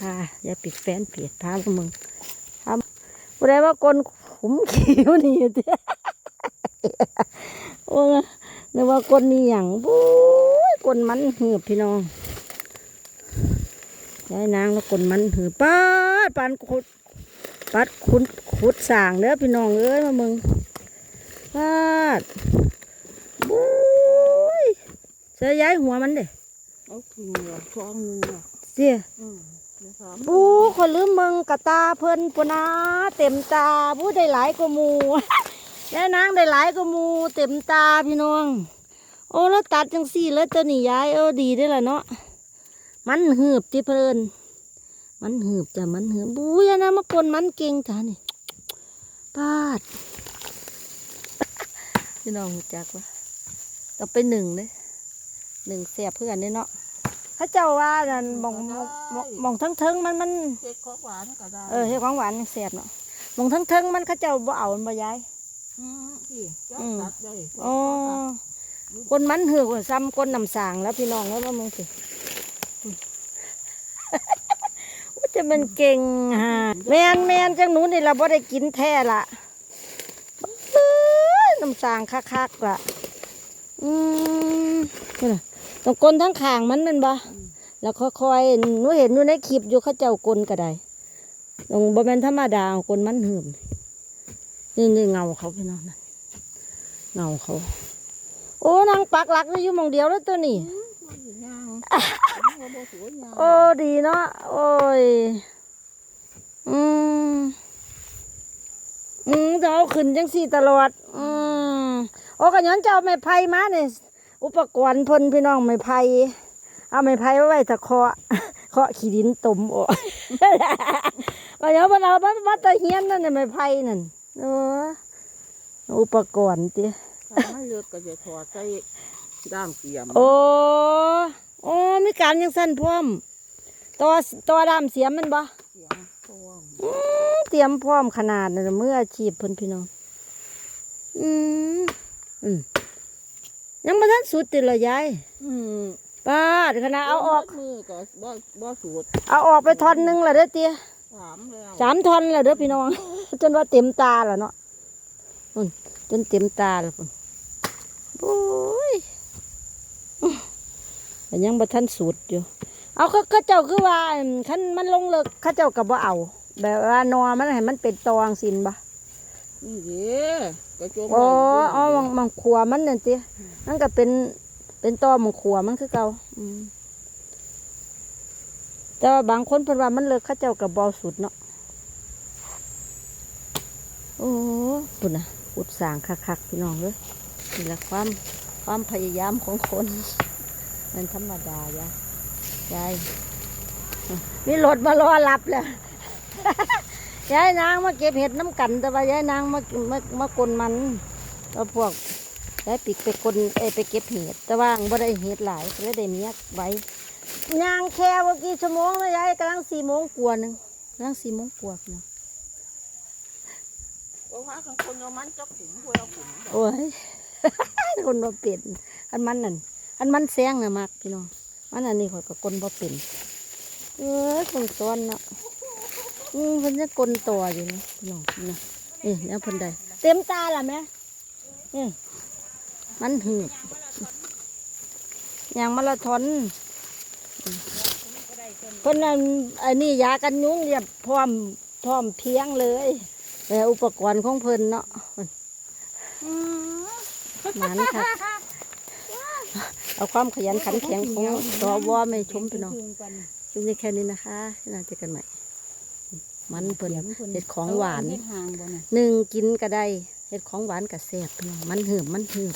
ค่ะอย่าปิดแฟนเปียดพาพวกมึงทำบ่ได้ว่ากลนขุมขี้วนี่เด้อโอ้ยนึกว่ากลนนี่หยังบู๊ยกลนมันหืบพี่น้องยายนางแล้วกลนมันหืบป้าดปานขุดปัดขุดขุดสร้างเด้อพี่น้องเอ้ยมามึงปาดบู๊ยเสียย้ายหัวมันเด้เอาทิ้งเหรอช่องนึงเหรอเสีย บูคนลืมเมืองกะตาเพิ่นปนาเต็มตาบูได้หลายกว่ามูยายนางได้หลายกว่ามูเต็มตาพี่น้อง โอ้แล้วตัดจังสี่แล้วตัวนี้ยายเออดีได้ละเนาะมันหืบที่เพลิน มันหืบจ้ะมันหืบบูยานามากนมันเก่งจ้านี่ปาดพี่น้องจักว่าต้องไปหนึ่งเลยหนึ่งแสบเพื่อนเนาะ เขาเจ้าว่านั่นมองมองมองมองทั้งเทิงๆมันมันเจ็ดของหวานก็ได้เออเฮ็ดของหวานยังแสบเนาะมองทั้งเทิงๆมันเขาเจ้าบ่เอามันบ่ย้าย อืมพี่เจ้าอืม ตัดได้อ๋อคนมันหือกว่าซ้ำคนนำสางแล้วพี่น้องแล้วว่ามึงสิว่าจะมันเก่งฮะแมนแมนจังหนูนี่เราบ่ได้กินแท้ละเอ้ยน้ำสางคักๆล่ะ อืมนี่น่ะต้องกลนทั้งขางมันแมันบ่ แล้วค่อยๆหนูเห็นอยู่ในคลิปอยู่เขาเจ้ากลนก็ได้ลงบ่แมนธรรมดากลนมันหืมนี่นี่เงาเขาพี่น้องนั่นเงาเขา โอ้นางปักหลักอยู่มองเดียวแล้วตัวนี้โอ้ดีเนาะโอ้ยอืมอืมจะเอาขึ้นจังสี่ตลอด อืมโอ้กันย้อนจะเอาไม้ไผ่มาเนี่ยอุปกรณ์พนพี่น้องไม้ไผ่ เอาไม้ไผ่ไว้ตะเคาะเคาะขี้ดินตุ่มโอ้กันย้อนมันเอามันวัดตะเฮียนนั่นน่ะไม้ไผ่นั่นเอออุปกรณ์เตี้ยถ้าไม่เลือกก็จะถอดใส่ด้ามเกียมโอ้โอ้มีการยังสั้นพร้อมตัวตัวดามเสียมแมันบ่เกียมท่วมอืมเตรียมพร้อมขนาดนั้นมืออาชีพเพิ่นพี่น้องอืมอืมยังบ่ทันสุดติละยาย อืม ป้าดขนาดเอาออก มือก็บ่บ่สูดเอาออกไปท่อนหนึงและเด้อเตี้ยถามแล้วสามท่อนและเด้อพี่น้อง จนว่าเต็มตาแล้วเนาะอืมจนเต็มตาแล้วพุ่นโอ้ยอื้อแต่ยังบ่ทันสุดอยู่ เอาเขาเขาเจ้าคือว่าอั่นคันมันลงเลิกเขาเจ้าก็บ่เอา แบบว่านอมันให้มันเป็นตองสินบ่ นี่เด้กระจกโอ้อ๋อมังมังขัวมันนั่นตินั่นก็เป็น เป็นตอมังขัวมันคือเกาอืมแต่ว่าบางคนเพิ่นว่ามันเลิกเขาเจ้าก็บ่สุดเนาะโอ้ปุ่นนะอุดสางคักๆพี่น้องเลยนี่แหละความความพยายามของคนมันธรรมดายายยายมีรถมารอรับแล้วยายนางมาเก็บเห็ดน้ำกัน แต่ว่ายายนางมามามากลนมันแล้วพวก ยายปิกไปกลนเอยไปเก็บเห็ดแต่ว่าบ่ได้เห็ดหลายก็เลยได้เมียกไว้ยางแค่เมื่อกี้ชั่วโมงแล้วยายกำลังสี่โมงกว่าหนึ่งกำลังสี่โมงกว่าพี่น้องโอ้ว่าของคนเอามันจะขุมพวกเราขุมโอ้ยคนบ่เป็นอันมันนั่นอันมันแซงนะมากพี่น้องมันอันนี้ข่อยก็กลนบ่เป็นเออคนซ้อนเนาะอืมเพิ่นจะกลนตัวอยู่นะพี่น้องนะนี่เนี่ยเพิ่นได้เต็มตาล่ะแม่นี่ มันหืบอย่างมาราธอนอืมเพิ่นอันอันนี้ยากันยุงเรียบพร้อมพร้อมเพรียงเลยแต่อุปกรณ์ของเพิ่นเนาะหมันค่ะเอาความขยันขันแข็งของสวไม่ชมพี่น้องช่วงนี้แค่นี้นะคะน่าเจอกันใหม่ มันเพิ่นเห็ดของหวานเฮ็ดห่างบ่น่ะหนึ่งกินก็ได้เห็ดของหวานกับแซ่บพี่น้องมันหืมมันหืม